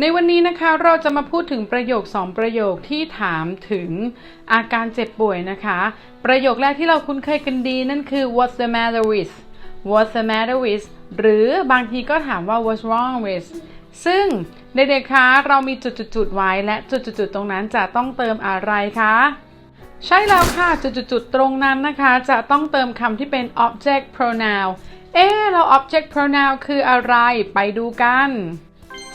ในวันนี้นะคะเราจะมาพูดถึงประโยค 2 ประโยคที่ถามถึงอาการเจ็บป่วยนะคะ ประโยคแรกที่เราคุ้นเคยกันดีนั่นคือ what's the matter with what's the matter with หรือบางทีก็ถามว่า what's wrong with ซึ่งเด็กๆคะเรามีจุดๆไว้และจุดๆตรงนั้นจะต้องเติมอะไรคะใช่แล้วค่ะ จุดๆตรงนั้นนะคะ จะต้องเติมคำที่เป็น object pronoun เอ๊ะแล้ว object pronoun คืออะไรไปดูกัน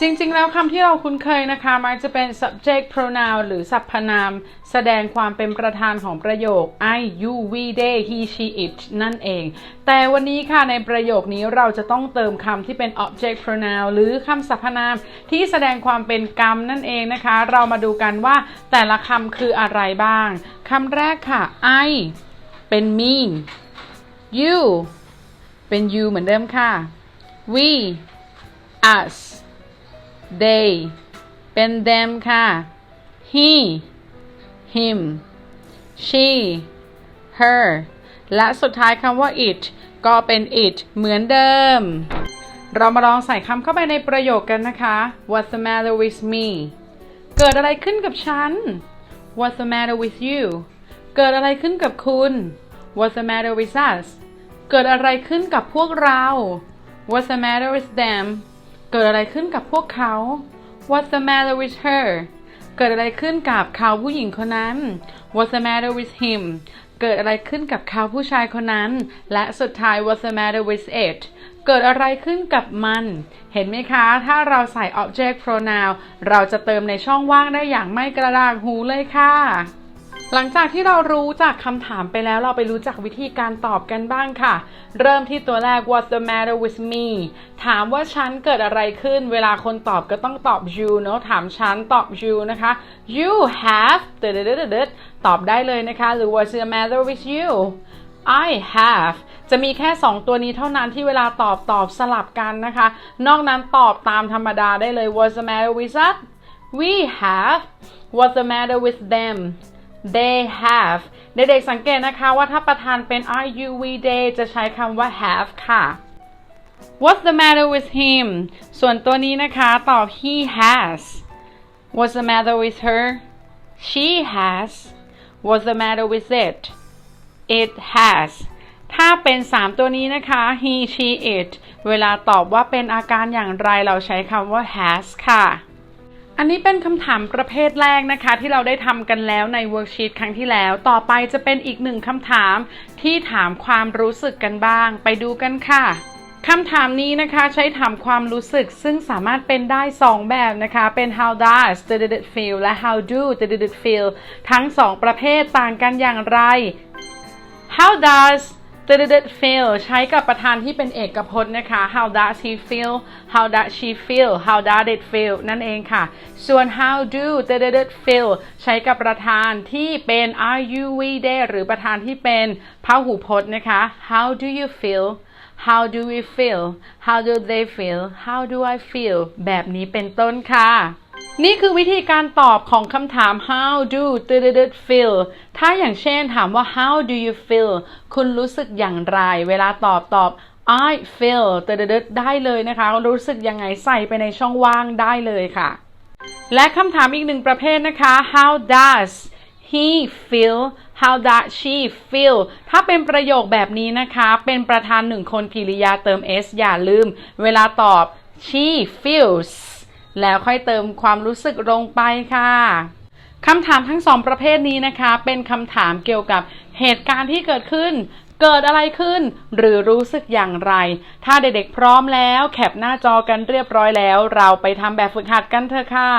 จริงๆ แล้วคำที่เราคุ้นเคยนะคะ มันจะเป็น subject pronoun หรือสรรพนาม แสดงความเป็นประธานของประโยค I you we they he she it นั่นเอง แต่วันนี้ค่ะในประโยคนี้เราจะต้องเติมคำที่เป็น object pronoun หรือคำสรรพนามที่แสดงความเป็นกรรมนั่นเองนะคะ เรามาดูกันว่าแต่ละคำคืออะไรบ้างคำแรกค่ะ I เป็น me you เป็น you เหมือนเดิมค่ะ we us they เป็น them ค่ะ he him she her และสุดท้ายคำว่า it ก็เป็น it เหมือนเดิม เรามาลองใส่คำเข้าไปในประโยคกันนะคะ What's the matter with me เกิดอะไรขึ้นกับฉัน What's the matter with you เกิดอะไรขึ้นกับคุณ What's the matter with us เกิดอะไรขึ้นกับพวกเรา What's the matter with them เกิดอะไรขึ้นกับพวกเขา What's the matter with her เกิดอะไรขึ้นกับเขาผู้หญิงคนนั้น What's the matter with him เกิดอะไรขึ้นกับเขาผู้ชายคนนั้น และสุดท้าย What's the matter with it เกิดอะไรขึ้นกับมัน เห็นไหมคะ ถ้าเราใส่ object pronoun เราจะเติมในช่องว่างได้อย่างไม่กระด้างหูเลยค่ะ หลังจากที่เรารู้จากคำถามไปแล้วเราไปรู้จักวิธีการตอบกันบ้างค่ะ เริ่มที่ตัวแรก what's the matter with me ถามว่าฉันเกิดอะไรขึ้น เวลาคนตอบก็ต้องตอบ you เนอะถามฉันตอบ you นะคะ you have เดดๆตอบได้เลยนะคะ หรือ what's the matter with you I have จะมีแค่ 2 ตัวนี้เท่านั้นที่เวลาตอบตอบสลับกันนะคะ นอกนั้นตอบตามธรรมดาได้เลย what's the matter with us we have what's the matter with them they have เด็กๆสังเกตนะคะว่าถ้าประธานเป็น I you we they จะใช้คำว่า have ค่ะ What's the matter with him ส่วนตัวนี้นะคะ ตอบ he has What's the matter with her she has What's the matter with it it has ถ้าเป็น 3 ตัวนี้นะคะ he she it เวลาตอบว่าเป็นอาการอย่างไรเราใช้คำว่า has ค่ะ อันนี้เป็นคำถามประเภทแรกนะคะ ที่เราได้ทำกันแล้วในเวิร์กชีตครั้งที่แล้ว ต่อไปจะเป็นอีกหนึ่งคำถามที่ถามความรู้สึกกันบ้าง ไปดูกันค่ะคำถามนี้นะคะใช้ถามความรู้สึกซึ่งสามารถเป็นได้ 2 แบบนะคะ เป็น how does did it feel และ how do did it feel ทั้ง 2 ประเภทต่างกันอย่างไร how does did it feel ใช้กับประธานที่เป็นเอกพจน์นะคะ how does he feel how does she feel how does it feel นั่นเองค่ะ ส่วน how do did it feel ใช้กับประธานที่เป็น are you we they หรือประธานที่เป็นพหูพจน์นะคะ how do you feel how do we feel how do they feel how do I feel แบบนี้เป็นต้นค่ะ นี่คือวิธีการตอบของคำถาม how do did it feel ถ้าอย่างเช่นถามว่า how do you feel คุณรู้สึกอย่างไร เวลาตอบตอบ I feel ดดได้เลยนะคะ รู้สึกยังไงใส่ไปในช่องว่างได้เลยค่ะ และคำถามอีกหนึ่งประเภทนะคะ how does he feel how does she feel ถ้าเป็นประโยคแบบนี้นะคะ เป็นประธานหนึ่งคนกิริยาเติม s อย่าลืม เวลาตอบ she feels แล้วค่อยเติมความรู้สึกลงไปค่ะคำถามทั้งสองประเภทนี้นะคะ เป็นคำถามเกี่ยวกับเหตุการณ์ที่เกิดขึ้น เกิดอะไรขึ้น หรือรู้สึกอย่างไร ถ้าเด็กๆพร้อมแล้ว แคปหน้าจอกันเรียบร้อยแล้ว เราไปทำแบบฝึกหัดกันเถอะค่ะ